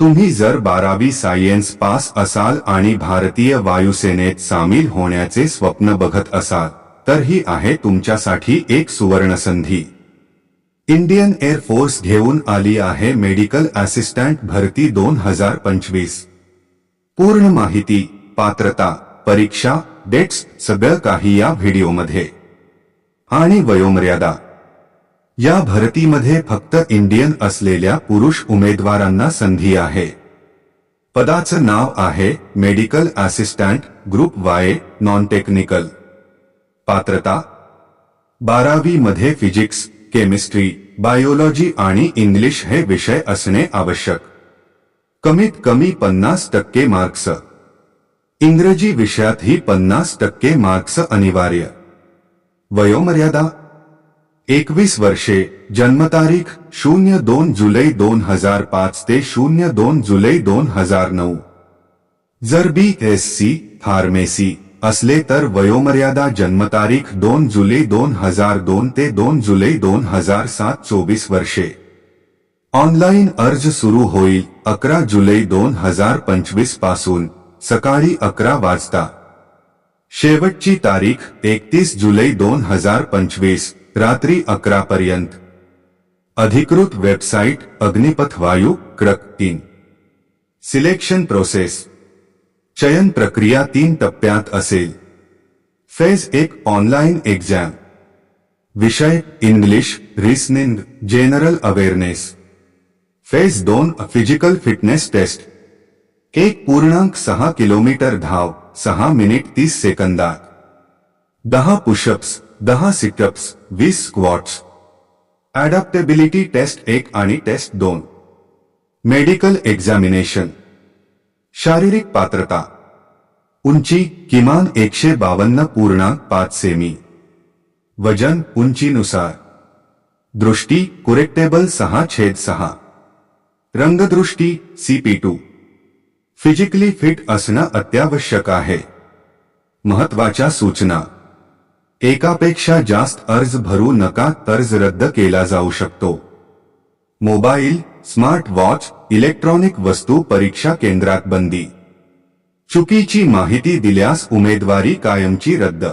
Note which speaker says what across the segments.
Speaker 1: तुम्ही जर बारावी सायन्स पास असाल आणि भारतीय वायुसेनेत सामील होण्याचे स्वप्न बघत असाल तर ही आहे तुमच्यासाठी एक सुवर्ण संधी इंडियन एअरफोर्स घेऊन आली आहे मेडिकल असिस्टंट भरती दोन हजार पंचवीस. पूर्ण माहिती पात्रता परीक्षा डेट्स सगळं काही या व्हिडिओमध्ये. आणि वयोमर्यादा या भरतीमध्ये फक्त इंडियन असलेल्या पुरुष उमेदवारांना संधी आहे. पदाचं नाव आहे medical assistant group Y non technical पात्रता? बारावी मध्ये फिजिक्स केमिस्ट्री बायोलॉजी आणि इंग्लिश हे विषय असणे आवश्यक. कमीत कमी पन्नास टक्के मार्क्स. इंग्रजी विषयातही पन्नास टक्के मार्क्स अनिवार्य. वयोमर्यादा? एकवीस वर्षे, जन्मतारीख शून्य दोन जुलै दोन हज़ार पाच ते शून्य दोन जुलै दोन हज़ार नऊ. जर बी एस सी फार्मेसी असले तर वयोमर्यादा जन्मतारीख दोन जुलै दोन हज़ार दोन ते दोन जुलै दोन हज़ार सात चोवीस वर्षे. ऑनलाईन अर्ज़ सुरू होईल अकरा जुलै दोन हज़ार पंचवीस पासून, सकाळी अकरा वाजता. शेवटची तारीख एकतीस जुलै दोन हज़ार पंचवीस रात्री अकरा पर्यंत अधिकृत वेबसाईट अग्निपथ वायू, क्रक तीन। Selection process. चयन प्रक्रिया तीन टप्प्यात असेल। फ़ेज़ एक ऑनलाईन एक्झाम। विषय, English, reasoning, general awareness. Phase दोन, फ़िज़िकल फिटनेस टेस्ट। एक पूर्णांक सहा किलोमीटर धाव, सहा मिनिट तीस सेकंदात। दहा पुशअप्स दहा सिटअप्स वीस स्क्वॉट्स अडॅप्टेबिलिटी टेस्ट एक आणि टेस्ट दोन. मेडिकल एक्झामिनेशन शारीरिक पात्रता. उंची किमान एकशे बावन्न पूर्णांक पाच सेमी वज़न उंचीनुसार. दृष्टी कुरेक्टेबल सहा छेद सहा. रंगदृष्टी सीपी टू फिजिकली फिट असणं अत्यावश्यक आहे. महत्वाच्या सूचना. एकापेक्षा जास्त अर्ज भरू नका अर्ज रद्द केला जाऊ शकतो. मोबाईल स्मार्ट वॉच इलेक्ट्रॉनिक वस्तू परीक्षा केंद्रात बंदी. चुकीची माहिती दिल्यास उमेदवारी कायमची रद्द.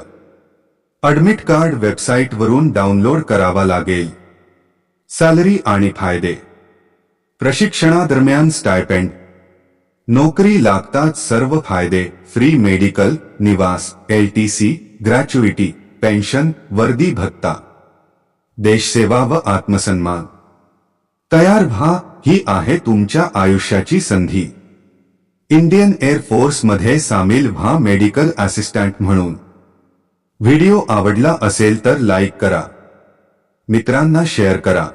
Speaker 1: अडमिट कार्ड वेबसाईटवरून डाउनलोड करावा लागेल. सॅलरी आणि फायदे. प्रशिक्षणादरम्यान स्टायपेंड नोकरी लागताच सर्व फायदे फ्री मेडिकल निवास एलटीसी ग्रॅच्युइटी पेन्शन वर्दी भत्ता देशसेवा व आत्मसन्मान. तयार व्हा ही आहे तुमच्या आयुष्याची संधी. इंडियन एअरफोर्समध्ये सामील व्हा मेडिकल असिस्टंट म्हणून. व्हिडिओ आवडला असेल तर लाईक करा. मित्रांना शेअर करा.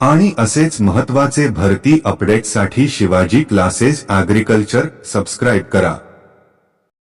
Speaker 1: आणि असेच महत्त्वाचे भरती अपडेटसाठी शिवाजी क्लासेस ॲग्रिकल्चर सबस्क्राईब करा.